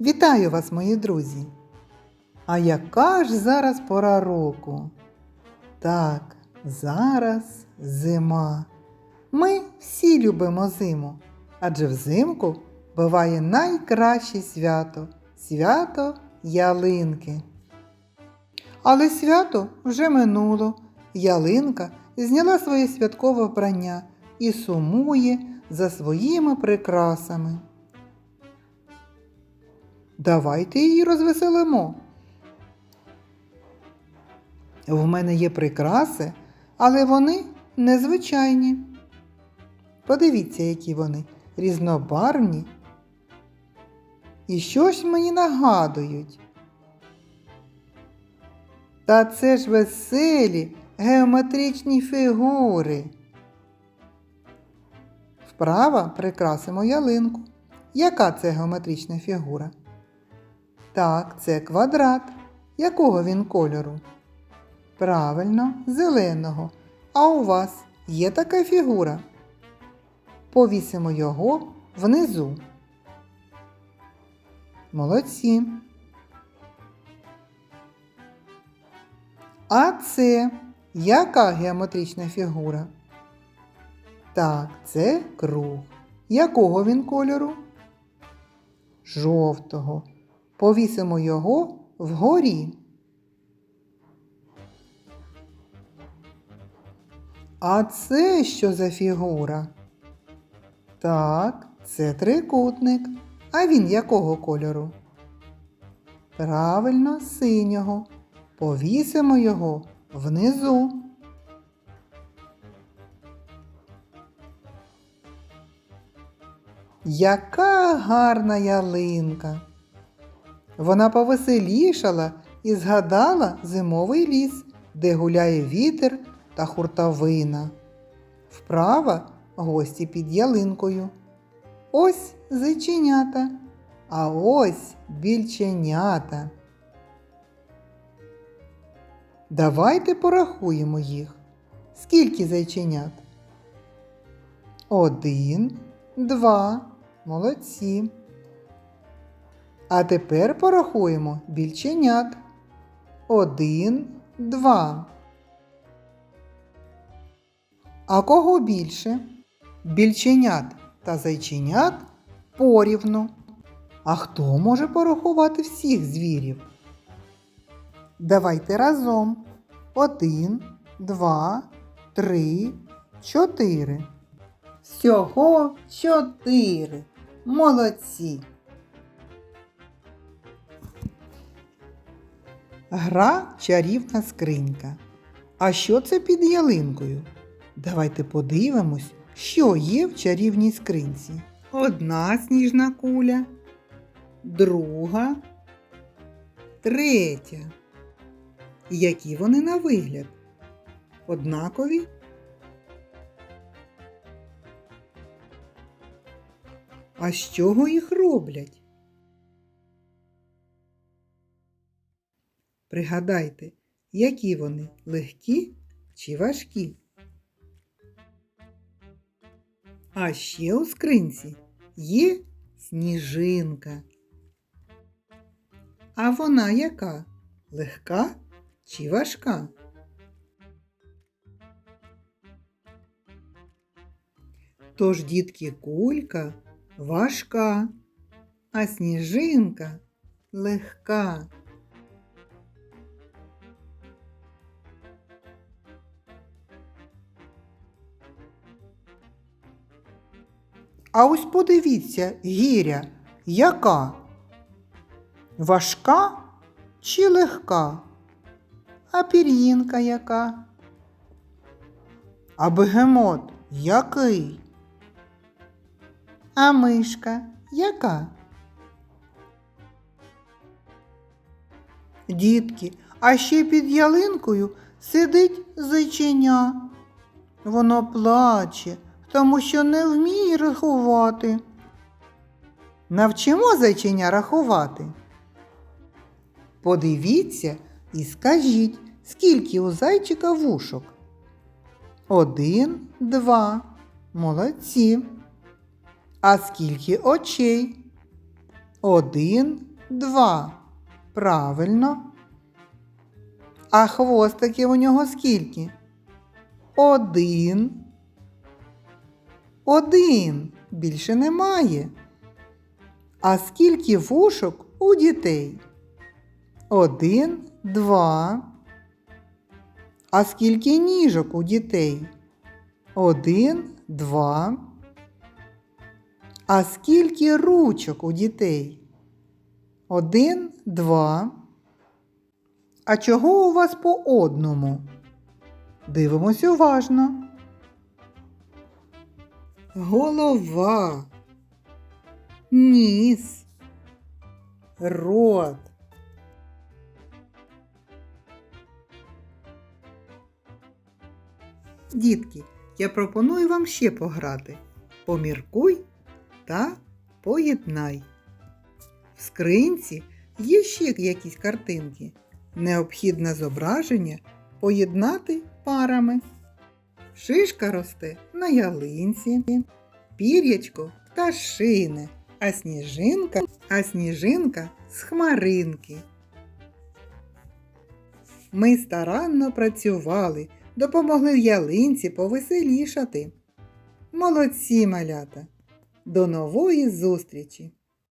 Вітаю вас, мої друзі! А яка ж зараз пора року? Так, зараз зима. Ми всі любимо зиму, адже взимку буває найкраще свято свято ялинки. Але свято вже минуло. Ялинка зняла своє святкове вбрання і сумує за своїми прикрасами. Давайте її розвеселимо. В мене є прикраси, але вони незвичайні. Подивіться, які вони різнобарвні. І що ж мені нагадують? Та це ж веселі геометричні фігури. Вправа прикрасимо ялинку. Яка це геометрична фігура? Так, це квадрат. Якого він кольору? Правильно, зеленого. А у вас є така фігура? Повісимо його внизу. Молодці. А це яка геометрична фігура? Так, це круг. Якого він кольору? Жовтого. Повісимо його вгорі. А це що за фігура? Так, це трикутник. А він якого кольору? Правильно, синього. Повісимо його внизу. Яка гарна ялинка! Вона повеселішала і згадала зимовий ліс, де гуляє вітер та хуртовина. Вправа гості під ялинкою. Ось зайченята, а ось більченята. Давайте порахуємо їх. Скільки зайченят? Один, два. Молодці. А тепер порахуємо більченят. Один, два. А кого більше? Більченят та зайченят порівну. А хто може порахувати всіх звірів? Давайте разом. Один, два, три, чотири. Всього чотири. Молодці. Гра чарівна скринька. А що це під ялинкою? Давайте подивимось, що є в чарівній скринці. Одна сніжна куля, друга, третя. Які вони на вигляд? Однакові? А з чого їх роблять? Пригадайте, які вони легкі чи важкі? А ще у скринці є сніжинка. А вона яка? Легка чи важка? Тож, дітки, кулька важка, а сніжинка легка. А ось подивіться, гіря, яка? Важка чи легка? А пір'їнка яка? А бегемот який? А мишка яка? Дітки, а ще під ялинкою сидить зайченя. Воно плаче, тому що не вміє рахувати. Навчимо зайченя рахувати. Подивіться і скажіть, скільки у зайчика вушок? Один, два. Молодці. А скільки очей? Один, два. Правильно. А хвостиків у нього скільки? Один. Один. Більше немає. А скільки вушок у дітей? Один, два. А скільки ніжок у дітей? Один, два. А скільки ручок у дітей? Один, два. А чого у вас по одному? Дивимось уважно. Голова. Ніс. Рот. Дітки, я пропоную вам ще пограти. Поміркуй та поєднай. В скринці є ще якісь картинки. Необхідне зображення поєднати парами. Шишка росте на ялинці, пір'ячко пташине, а сніжинка, а сніжинка з хмаринки. Ми старанно працювали, допомогли ялинці повеселішати. Молодці малята! До нової зустрічі!